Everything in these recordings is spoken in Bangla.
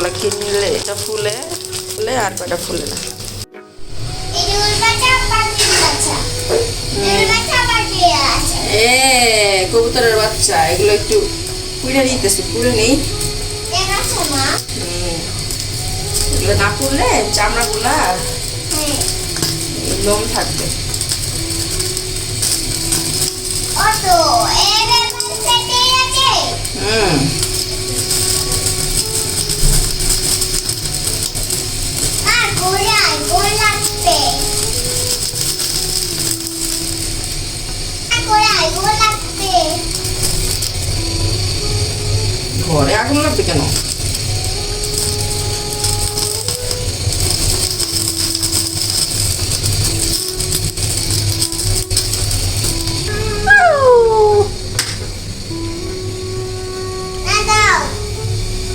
পাতাগুলো খেয়ে নিলে এটা ফুলে ফুলে আর কয়টা ফুলে না। এ, কবুতরের বাচ্চা, এগুলো একটু পুড়ে নিতেছে, পুড়ে নেই। এগুলো না পুড়লে চামড়াগুলা লোম থাকবে। হুম। ঘরে আগুন লাগবে কেন?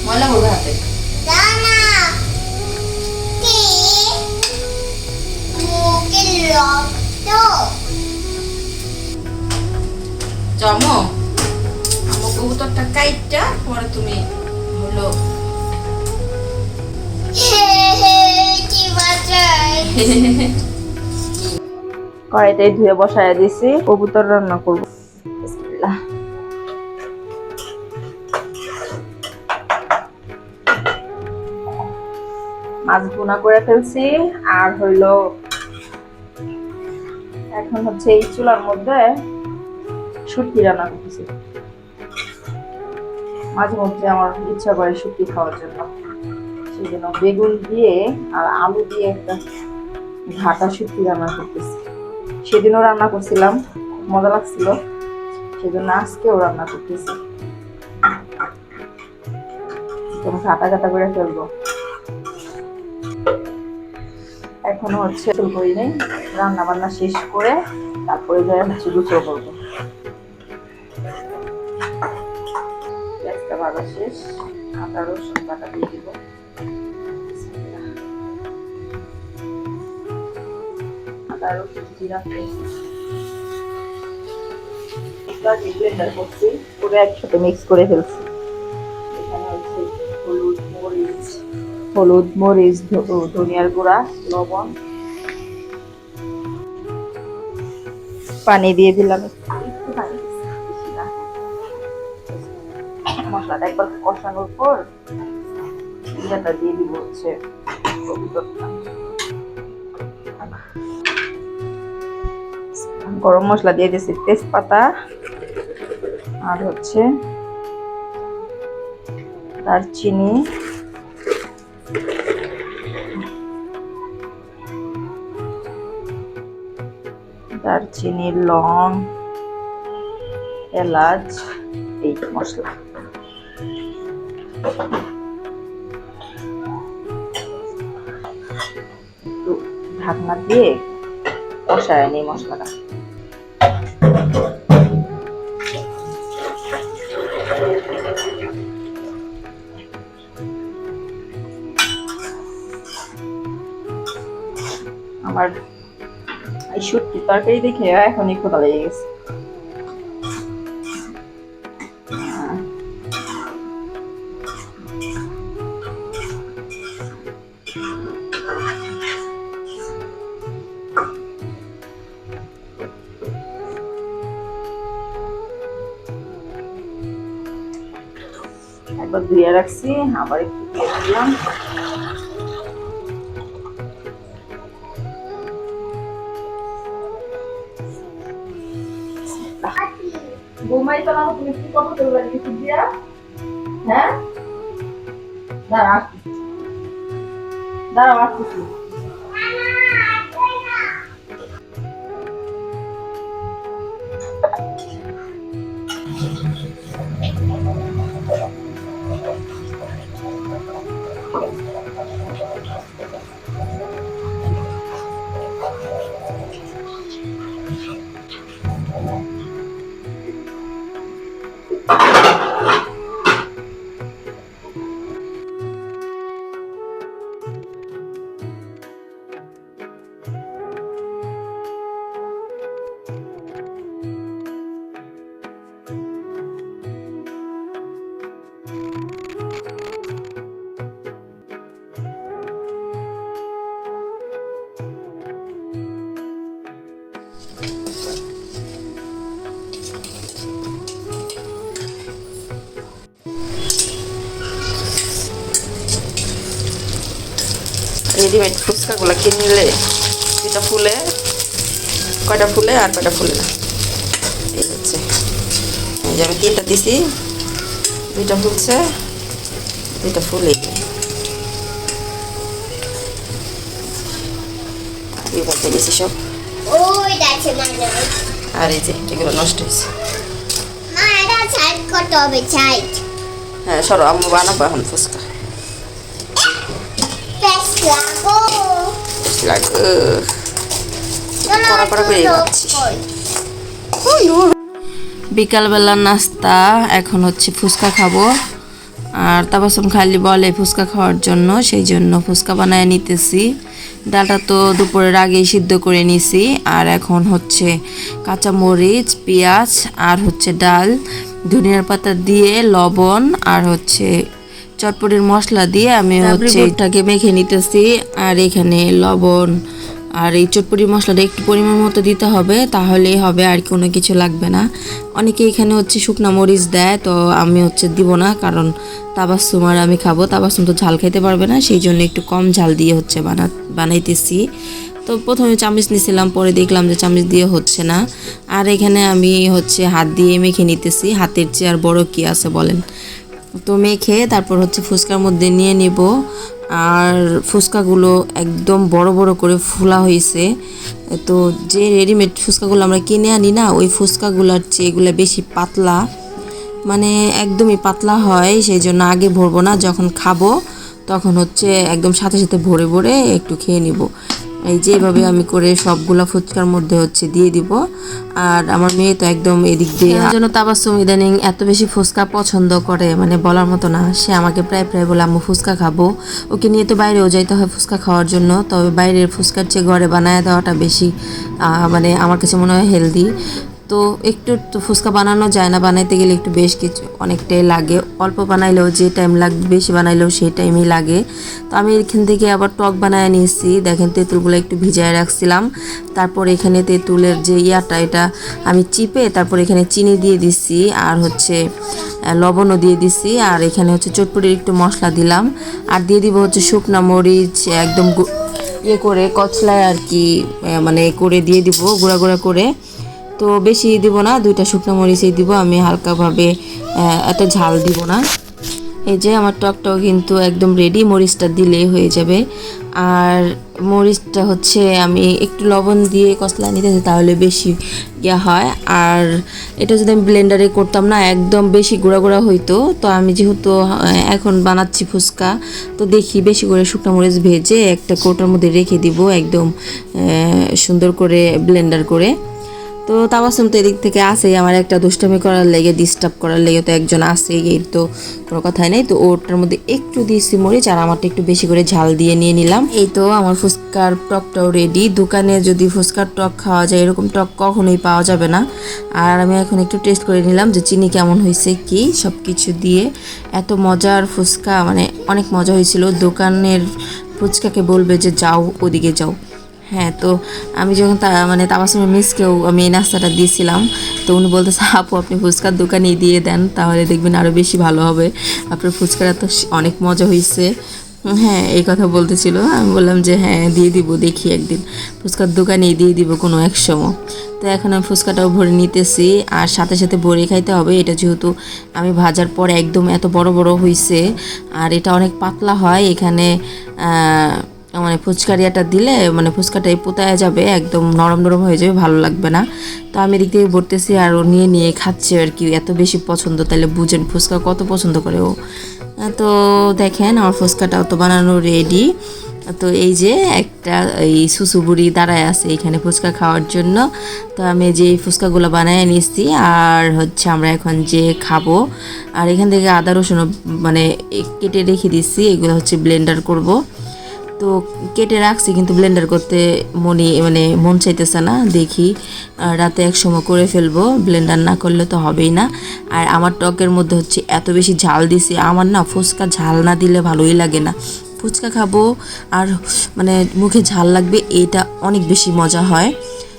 ময়লা করবে হাতে। জমো, আমার কবুতরটা কাইটটা, পরে তুমি হলো হে হে কি বাচ্চাই কড়াইটাই ধুয়ে বসায় দিছি, কবুতর রান্না করব। মাছ ভুনা করে ফেলছি, আর হইল এখন হচ্ছে এই চুলার মধ্যে শুটকি রান্না করতেছি। মাঝে মধ্যে আমার ইচ্ছা করে শুটকি খাওয়ার জন্য। সেই জন্য বেগুন দিয়ে আর আলু দিয়ে একটা ঘাটা শুটকি রান্না করতেছি। সেদিনও রান্না করছিলাম, খুব মজা লাগছিল। সেজন্য আজকেও রান্না করতেছি। ঘাটা ঘাটা করে ফেলব। এখনও হচ্ছে করি নেই। রান্না বান্না শেষ করে তারপরে যাই হচ্ছে গুছিয়ে করব। গ্যাসটা ভালো শেষ, আদা, রসুন বাটা দিয়ে দিব। আদা, রসুন, জিরা ব্লেন্ডার করছি করে একসাথে মিক্স করে ফেলছি। হলুদ, মরিচ ধনিয়ার গুঁড়া, লবণ। পানি দিয়ে দিলাম একটু। মশলাটা একবার কষানোর পর ইয়েটা দিয়ে দিব হচ্ছে গরম মশলা দিয়ে দিয়েছি তেজপাতা আর হচ্ছে দারচিনি। দারচিনি লং এলাচ এই মশলা। ঢাকনা দিয়ে কষায় নিই মশলাটা। আমার এই শুটকি তরকারি দেখে এখনই ক্ষুধা লেগে গেছে একবার ধুয়ে রাখছি আবার একটু দিয়ে দিলাম বোমাই তো তুমি কি কথা বলবে কিছু দিয়া হ্যাঁ? দাঁড়া আসতেছি আসতেছি রেডিমেড ফুচকাগুলো কিনলে যেটা ফুলে কয়টা ফুলে আর কয়টা ফুলে না। এই হচ্ছে। এই যে আমি তিনটা দিছি দুইটা ফুলছে দুইটা ফুলে। দিছি সব। আর এই যে এগুলো নষ্ট হয়েছে। এটা হ্যাঁ সরো আম্মু বানাবো এখন ফুচকা। বিকালবেলার নাস্তা, এখন হচ্ছে ফুচকা খাব। আর তাবাসম খালি বলে ফুচকা খাওয়ার জন্য, সেই জন্য ফুচকা বানায় নিতেছি। ডালটা তো দুপুরের আগেই সিদ্ধ করে নিছি। আর এখন হচ্ছে কাঁচা মরিচ পেঁয়াজ আর হচ্ছে ডাল, ধনিয়ার পাতা দিয়ে, লবণ আর হচ্ছে চটপটির মশলা দিয়ে আমি হচ্ছে এটাকে মেখে নিতেছি। আর এখানে লবণ আর এই চটপটি মশলাটা একটু পরিমাণ মতো দিতে হবে তাহলেই হবে আর কোনো কিছু লাগবে না। অনেকে এখানে হচ্ছে শুকনা মরিচ দেয় তো আমি হচ্ছে দিব না কারণ তাবাসুম আর আমি খাব। তাবাসুম তো ঝাল খেতে পারবে না সেই জন্য একটু কম ঝাল দিয়ে হচ্ছে বানা বানাইতেছি। তো প্রথমে চামচ নিয়েছিলাম পরে দেখলাম যে চামচ দিয়ে হচ্ছে না। আর এখানে আমি হচ্ছে হাত দিয়ে মেখে নিতেছি। হাতের চেয়ে আর বড় কি আছে বলেন? তো মেখে তারপর হচ্ছে ফুচকার মধ্যে নিয়ে নিব। আর ফুচকাগুলো একদম বড় বড় করে ফোলা হয়েছে। তো যে রেডিমেড ফুচকাগুলো আমরা কিনে আনি না, ওই ফুচকাগুলোর চেয়ে এগুলো বেশি পাতলা। মানে একদমই পাতলা হয়, সেই জন্য আগে ভরবো না, যখন খাব তখন হচ্ছে একদম সাথে সাথে ভরে ভরে একটু খেয়ে নিব। এই যে এভাবে আমি করে সবগুলা ফুচকার মধ্যে হচ্ছে দিয়ে দিব। আর আমার মেয়ে তো একদম এদিক দিয়ে জন্য তাবাসুম ইদানিং এত বেশি ফুচকা পছন্দ করে মানে বলার মতো না। সে আমাকে প্রায় প্রায় বলে আমি ফুচকা খাব। ওকে নিয়ে তো বাইরেও যাইতে হয় ফুচকা খাওয়ার জন্য। তবে বাইরের ফুচকার চেয়ে ঘরে বানায় দেওয়াটা বেশি মানে আমার কাছে মনে হয় হেলদি তো একটু তো ফুচকা বানানো যায় না, বানাইতে গেলে একটু বেশ কিছু অনেকটাই লাগে। অল্প বানাইলেও যে টাইম লাগবে, বেশি বানাইলেও সেই টাইমই লাগে। তো আমি এখান থেকে আবার টক বানায় নিয়েছি। দেখেন, তেঁতুলগুলো একটু ভিজায় রাখছিলাম। তারপর এখানে তেঁতুলের যে ইয়াটা, এটা আমি চিপে তারপর এখানে চিনি দিয়ে দিছি আর হচ্ছে লবণও দিয়ে দিছি। আর এখানে হচ্ছে চটপটির একটু মশলা দিলাম। আর দিয়ে দিব হচ্ছে শুকনা মরিচ, একদম ইয়ে করে, কচলায় আর কি মানে করে দিয়ে দিব, গুঁড়া গুঁড়া করে। তো বেশি দিব না, দুইটা শুকনো মরিচই দিব, আমি হালকাভাবে এত ঝাল দিব না। এই যে আমার টকটাও কিন্তু একদম রেডি মরিচটা দিলেই হয়ে যাবে। আর মরিচটা হচ্ছে আমি একটু লবণ দিয়ে কসলা নিতেছি, তাহলে বেশি ইয়া হয়। আর এটা যদি আমি ব্লেন্ডারে করতাম না, একদম বেশি গুঁড়া গুঁড়া হইতো। তো আমি যেহেতু এখন বানাচ্ছি ফুচকা, তো দেখি বেশি করে শুকনো মরিচ ভেজে একটা কৌটার মধ্যে রেখে দিব, একদম সুন্দর করে ব্লেন্ডার করে। তো তাবাসুম তো এদিক থেকে আসেই, আমার একটা দুষ্টামি করার লেগে ডিস্টার্ব করার লেগে তো একজন আসেই এর তো কোনো কথাই নেই। তো ওটার মধ্যে একটু দিয়েছি মরিচ আর আমারটা একটু বেশি করে ঝাল দিয়ে নিয়ে নিলাম। এই তো আমার ফুচকার টকটাও রেডি দোকানে যদি ফুচকার টক খাওয়া যায়, এরকম টক কখনোই পাওয়া যাবে না। আর আমি এখন একটু টেস্ট করে নিলাম যে চিনি কেমন হয়েছে কি সব কিছু দিয়ে। এত মজার ফুচকা মানে অনেক মজা হয়েছিল। দোকানের ফুচকাকে বলবে যে যাও, ওদিকে যাও। হ্যাঁ তো আমি যখন মানে তাবাসুমের মিসকেও আমি এই নাস্তাটা দিয়েছিলাম, তো উনি বলতেছে, আপু, আপনি ফুচকার দোকানেই দিয়ে দেন, তাহলে দেখবেন আরও বেশি ভালো হবে। আপনার ফুচকাটা তো অনেক মজা হয়েছে হ্যাঁ এই কথা বলতেছিল। আমি বললাম যে হ্যাঁ দিয়ে দিব, দেখি একদিন। ফুচকার দোকানেই দিয়ে দিব কোনো এক সময়। তো এখন আমি ফুচকাটাও ভরে নিতেছি, আর সাথে সাথে ভরে খাইতে হবে। এটা যেহেতু আমি ভাজার পর একদম এত বড় বড় হয়েছে আর এটা অনেক পাতলা হয়, এখানে মানে ফুচকারিয়াটা দিলে মানে ফুচকাটাই পোতায় যাবে, একদম নরম নরম হয়ে যাবে, ভালো লাগবে না। তো আমি এদিক থেকে ভরতেছি আর ও নিয়ে নিয়ে খাচ্ছে আর কি, এত বেশি পছন্দ তাহলে বুঝেন ফুচকা কত পছন্দ করে ও। তো দেখেন আমার ফুচকাটাও তো বানানো রেডি তো এই যে একটা এই সুসুবুড়ি দাঁড়ায় আছে এখানে ফুচকা খাওয়ার জন্য। তো আমি যে এই ফুচকাগুলো বানায় নিয়েছি আর হচ্ছে আমরা এখন যে খাব। আর এখান থেকে আদা রসুন মানে কেটে রেখে দিচ্ছি এগুলো হচ্ছে ব্লেন্ডার করব। তো কেটে রাখছি, কিন্তু ব্লেন্ডার করতে মনে মানে মন চাইতেছে না, দেখি। রাতে এক সময় করে ফেলব ব্লেন্ডার না করলে তো হবেই না। আর আমার টকের মধ্যে হচ্ছে এত বেশি ঝাল দিছি, আমার না ফুচকা ঝাল না দিলে ভালোই লাগে না। ফুচকা খাব, আর মানে মুখে ঝাল লাগবে, এটা অনেক বেশি মজা হয়।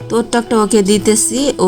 তো ওর টকটা ওকে দিতেছি, ও